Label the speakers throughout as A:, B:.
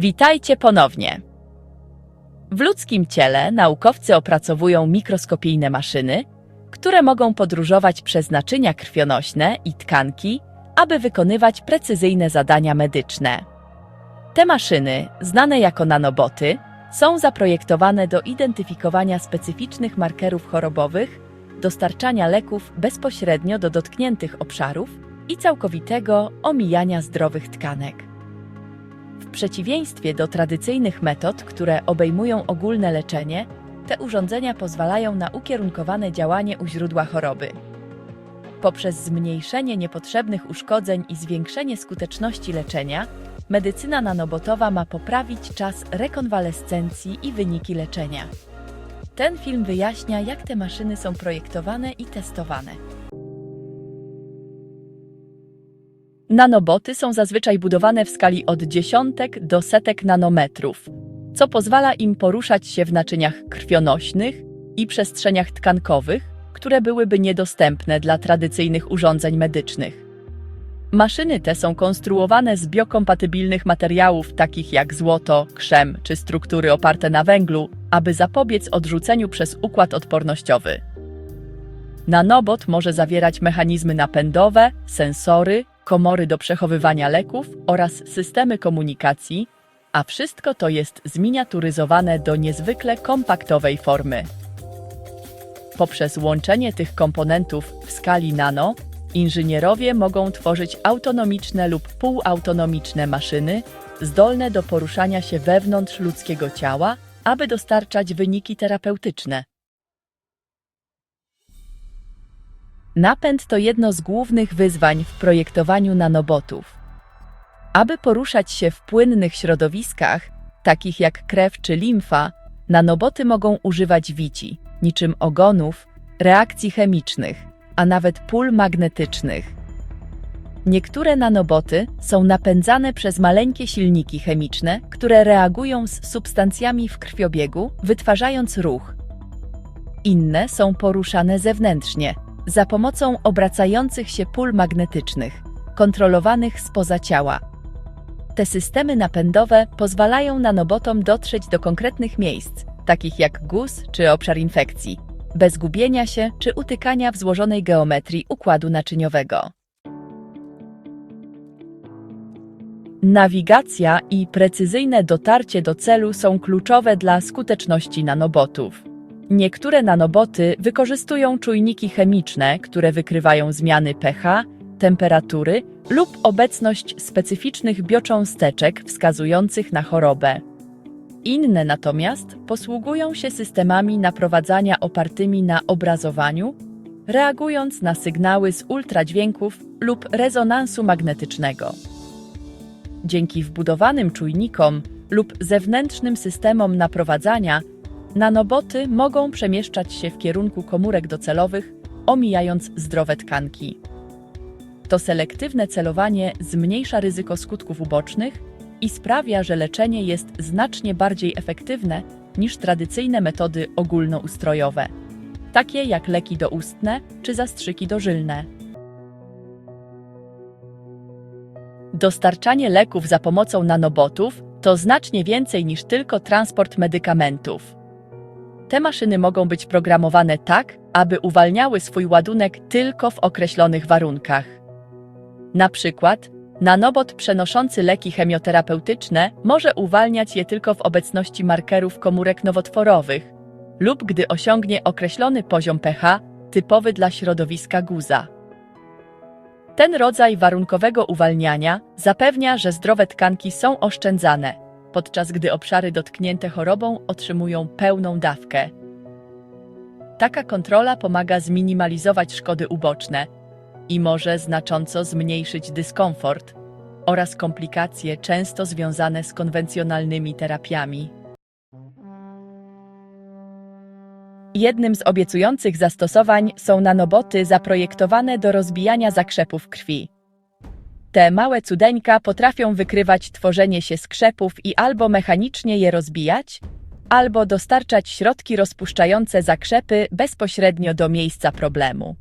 A: Witajcie ponownie. W ludzkim ciele naukowcy opracowują mikroskopijne maszyny, które mogą podróżować przez naczynia krwionośne i tkanki, aby wykonywać precyzyjne zadania medyczne. Te maszyny, znane jako nanoboty, są zaprojektowane do identyfikowania specyficznych markerów chorobowych, dostarczania leków bezpośrednio do dotkniętych obszarów i całkowitego omijania zdrowych tkanek. W przeciwieństwie do tradycyjnych metod, które obejmują ogólne leczenie, te urządzenia pozwalają na ukierunkowane działanie u źródła choroby. Poprzez zmniejszenie niepotrzebnych uszkodzeń i zwiększenie skuteczności leczenia, medycyna nanobotowa ma poprawić czas rekonwalescencji i wyniki leczenia. Ten film wyjaśnia, jak te maszyny są projektowane i testowane. Nanoboty są zazwyczaj budowane w skali od dziesiątek do setek nanometrów, co pozwala im poruszać się w naczyniach krwionośnych i przestrzeniach tkankowych, które byłyby niedostępne dla tradycyjnych urządzeń medycznych. Maszyny te są konstruowane z biokompatybilnych materiałów takich jak złoto, krzem czy struktury oparte na węglu, aby zapobiec odrzuceniu przez układ odpornościowy. Nanobot może zawierać mechanizmy napędowe, sensory, komory do przechowywania leków oraz systemy komunikacji, a wszystko to jest zminiaturyzowane do niezwykle kompaktowej formy. Poprzez łączenie tych komponentów w skali nano, inżynierowie mogą tworzyć autonomiczne lub półautonomiczne maszyny, zdolne do poruszania się wewnątrz ludzkiego ciała, aby dostarczać wyniki terapeutyczne. Napęd to jedno z głównych wyzwań w projektowaniu nanobotów. Aby poruszać się w płynnych środowiskach, takich jak krew czy limfa, nanoboty mogą używać wici, niczym ogonów, reakcji chemicznych, a nawet pól magnetycznych. Niektóre nanoboty są napędzane przez maleńkie silniki chemiczne, które reagują z substancjami w krwiobiegu, wytwarzając ruch. Inne są poruszane zewnętrznie, za pomocą obracających się pól magnetycznych, kontrolowanych spoza ciała. Te systemy napędowe pozwalają nanobotom dotrzeć do konkretnych miejsc, takich jak guz czy obszar infekcji, bez gubienia się czy utykania w złożonej geometrii układu naczyniowego. Nawigacja i precyzyjne dotarcie do celu są kluczowe dla skuteczności nanobotów. Niektóre nanoboty wykorzystują czujniki chemiczne, które wykrywają zmiany pH, temperatury lub obecność specyficznych biocząsteczek wskazujących na chorobę. Inne natomiast posługują się systemami naprowadzania opartymi na obrazowaniu, reagując na sygnały z ultradźwięków lub rezonansu magnetycznego. Dzięki wbudowanym czujnikom lub zewnętrznym systemom naprowadzania, nanoboty mogą przemieszczać się w kierunku komórek docelowych, omijając zdrowe tkanki. To selektywne celowanie zmniejsza ryzyko skutków ubocznych i sprawia, że leczenie jest znacznie bardziej efektywne niż tradycyjne metody ogólnoustrojowe, takie jak leki doustne czy zastrzyki dożylne. Dostarczanie leków za pomocą nanobotów to znacznie więcej niż tylko transport medykamentów. Te maszyny mogą być programowane tak, aby uwalniały swój ładunek tylko w określonych warunkach. Na przykład, nanobot przenoszący leki chemioterapeutyczne może uwalniać je tylko w obecności markerów komórek nowotworowych lub gdy osiągnie określony poziom pH typowy dla środowiska guza. Ten rodzaj warunkowego uwalniania zapewnia, że zdrowe tkanki są oszczędzane, podczas gdy obszary dotknięte chorobą otrzymują pełną dawkę. Taka kontrola pomaga zminimalizować szkody uboczne i może znacząco zmniejszyć dyskomfort oraz komplikacje często związane z konwencjonalnymi terapiami. Jednym z obiecujących zastosowań są nanoboty zaprojektowane do rozbijania zakrzepów krwi. Te małe cudeńka potrafią wykrywać tworzenie się skrzepów i albo mechanicznie je rozbijać, albo dostarczać środki rozpuszczające zakrzepy bezpośrednio do miejsca problemu.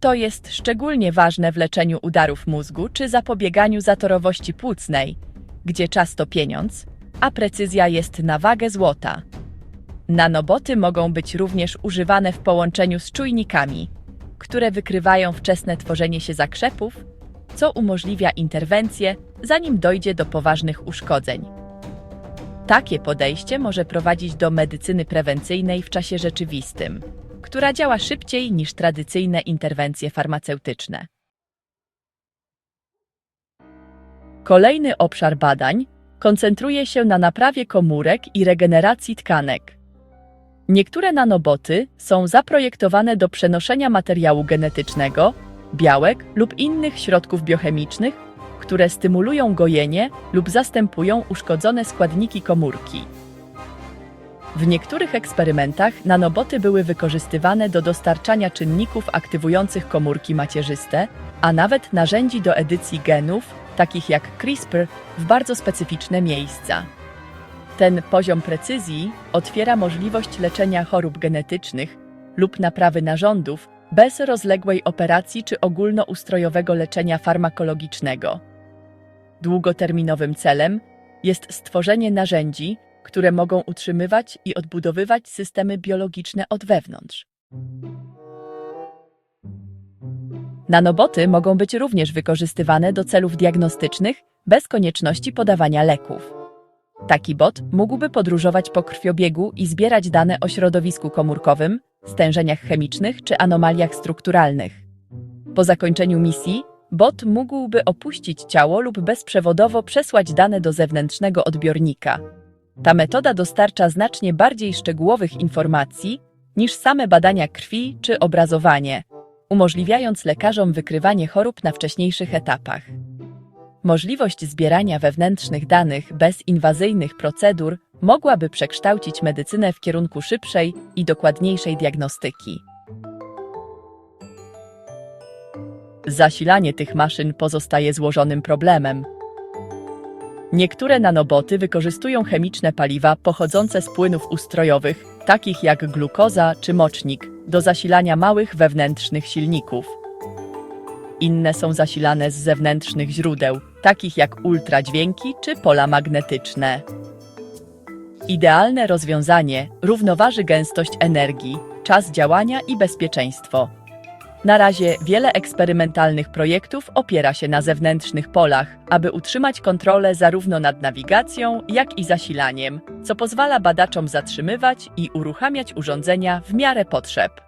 A: To jest szczególnie ważne w leczeniu udarów mózgu czy zapobieganiu zatorowości płucnej, gdzie czas to pieniądz, a precyzja jest na wagę złota. Nanoboty mogą być również używane w połączeniu z czujnikami, które wykrywają wczesne tworzenie się zakrzepów, co umożliwia interwencję, zanim dojdzie do poważnych uszkodzeń. Takie podejście może prowadzić do medycyny prewencyjnej w czasie rzeczywistym, która działa szybciej niż tradycyjne interwencje farmaceutyczne. Kolejny obszar badań koncentruje się na naprawie komórek i regeneracji tkanek. Niektóre nanoboty są zaprojektowane do przenoszenia materiału genetycznego, białek lub innych środków biochemicznych, które stymulują gojenie lub zastępują uszkodzone składniki komórki. W niektórych eksperymentach nanoboty były wykorzystywane do dostarczania czynników aktywujących komórki macierzyste, a nawet narzędzi do edycji genów, takich jak CRISPR, w bardzo specyficzne miejsca. Ten poziom precyzji otwiera możliwość leczenia chorób genetycznych lub naprawy narządów bez rozległej operacji czy ogólnoustrojowego leczenia farmakologicznego. Długoterminowym celem jest stworzenie narzędzi, które mogą utrzymywać i odbudowywać systemy biologiczne od wewnątrz. Nanoboty mogą być również wykorzystywane do celów diagnostycznych bez konieczności podawania leków. Taki bot mógłby podróżować po krwiobiegu i zbierać dane o środowisku komórkowym, stężeniach chemicznych czy anomaliach strukturalnych. Po zakończeniu misji, bot mógłby opuścić ciało lub bezprzewodowo przesłać dane do zewnętrznego odbiornika. Ta metoda dostarcza znacznie bardziej szczegółowych informacji niż same badania krwi czy obrazowanie, umożliwiając lekarzom wykrywanie chorób na wcześniejszych etapach. Możliwość zbierania wewnętrznych danych bez inwazyjnych procedur mogłaby przekształcić medycynę w kierunku szybszej i dokładniejszej diagnostyki. Zasilanie tych maszyn pozostaje złożonym problemem. Niektóre nanoboty wykorzystują chemiczne paliwa pochodzące z płynów ustrojowych, takich jak glukoza czy mocznik, do zasilania małych wewnętrznych silników. Inne są zasilane z zewnętrznych źródeł, takich jak ultradźwięki czy pola magnetyczne. Idealne rozwiązanie równoważy gęstość energii, czas działania i bezpieczeństwo. Na razie wiele eksperymentalnych projektów opiera się na zewnętrznych polach, aby utrzymać kontrolę zarówno nad nawigacją, jak i zasilaniem, co pozwala badaczom zatrzymywać i uruchamiać urządzenia w miarę potrzeb.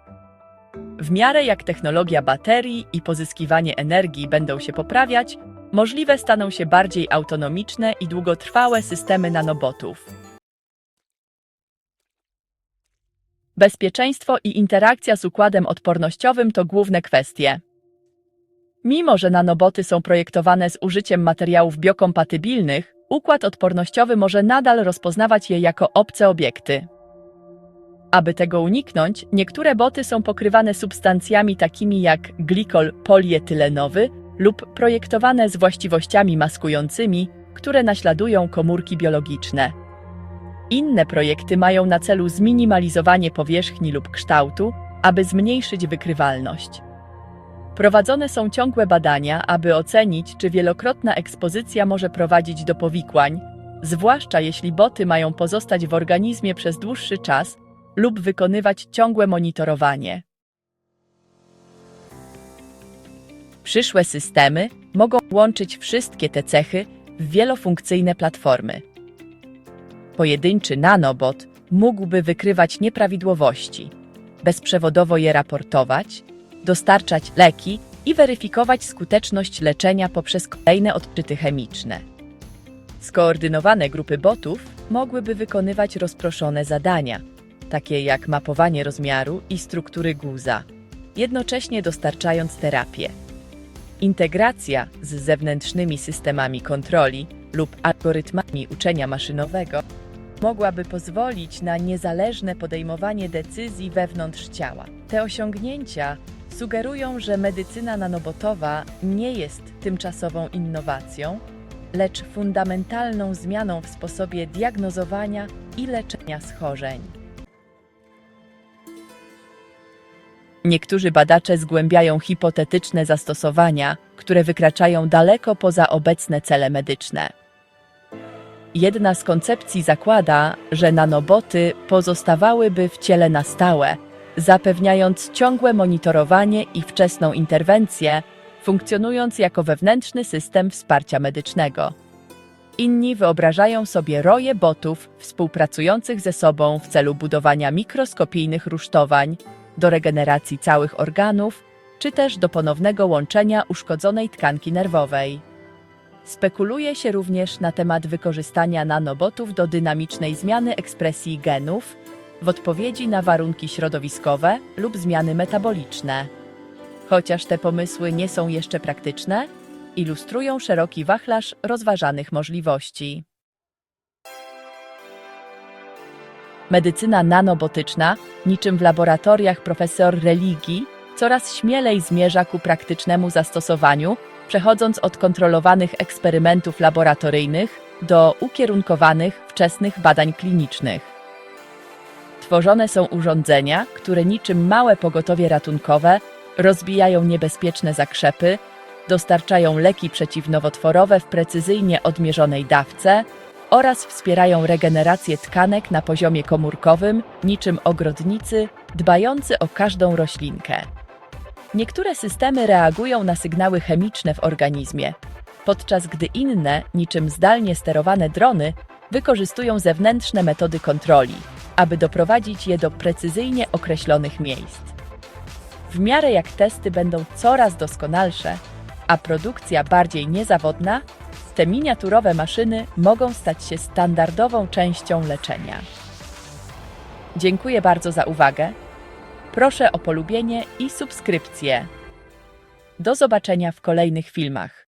A: W miarę jak technologia baterii i pozyskiwanie energii będą się poprawiać, możliwe staną się bardziej autonomiczne i długotrwałe systemy nanobotów. Bezpieczeństwo i interakcja z układem odpornościowym to główne kwestie. Mimo, że nanoboty są projektowane z użyciem materiałów biokompatybilnych, układ odpornościowy może nadal rozpoznawać je jako obce obiekty. Aby tego uniknąć, niektóre boty są pokrywane substancjami takimi jak glikol polietylenowy lub projektowane z właściwościami maskującymi, które naśladują komórki biologiczne. Inne projekty mają na celu zminimalizowanie powierzchni lub kształtu, aby zmniejszyć wykrywalność. Prowadzone są ciągłe badania, aby ocenić, czy wielokrotna ekspozycja może prowadzić do powikłań, zwłaszcza jeśli boty mają pozostać w organizmie przez dłuższy czas lub wykonywać ciągłe monitorowanie. Przyszłe systemy mogą łączyć wszystkie te cechy w wielofunkcyjne platformy. Pojedynczy nanobot mógłby wykrywać nieprawidłowości, bezprzewodowo je raportować, dostarczać leki i weryfikować skuteczność leczenia poprzez kolejne odczyty chemiczne. Skoordynowane grupy botów mogłyby wykonywać rozproszone zadania, takie jak mapowanie rozmiaru i struktury guza, jednocześnie dostarczając terapię. Integracja z zewnętrznymi systemami kontroli lub algorytmami uczenia maszynowego mogłaby pozwolić na niezależne podejmowanie decyzji wewnątrz ciała. Te osiągnięcia sugerują, że medycyna nanobotowa nie jest tymczasową innowacją, lecz fundamentalną zmianą w sposobie diagnozowania i leczenia schorzeń. Niektórzy badacze zgłębiają hipotetyczne zastosowania, które wykraczają daleko poza obecne cele medyczne. Jedna z koncepcji zakłada, że nanoboty pozostawałyby w ciele na stałe, zapewniając ciągłe monitorowanie i wczesną interwencję, funkcjonując jako wewnętrzny system wsparcia medycznego. Inni wyobrażają sobie roje botów współpracujących ze sobą w celu budowania mikroskopijnych rusztowań, do regeneracji całych organów, czy też do ponownego łączenia uszkodzonej tkanki nerwowej. Spekuluje się również na temat wykorzystania nanobotów do dynamicznej zmiany ekspresji genów w odpowiedzi na warunki środowiskowe lub zmiany metaboliczne. Chociaż te pomysły nie są jeszcze praktyczne, ilustrują szeroki wachlarz rozważanych możliwości. Medycyna nanobotyczna, niczym w laboratoriach profesor religii, coraz śmielej zmierza ku praktycznemu zastosowaniu, przechodząc od kontrolowanych eksperymentów laboratoryjnych do ukierunkowanych wczesnych badań klinicznych. Tworzone są urządzenia, które niczym małe pogotowie ratunkowe rozbijają niebezpieczne zakrzepy, dostarczają leki przeciwnowotworowe w precyzyjnie odmierzonej dawce oraz wspierają regenerację tkanek na poziomie komórkowym, niczym ogrodnicy dbający o każdą roślinkę. Niektóre systemy reagują na sygnały chemiczne w organizmie, podczas gdy inne, niczym zdalnie sterowane drony, wykorzystują zewnętrzne metody kontroli, aby doprowadzić je do precyzyjnie określonych miejsc. W miarę jak testy będą coraz doskonalsze, a produkcja bardziej niezawodna, te miniaturowe maszyny mogą stać się standardową częścią leczenia. Dziękuję bardzo za uwagę. Proszę o polubienie i subskrypcję. Do zobaczenia w kolejnych filmach.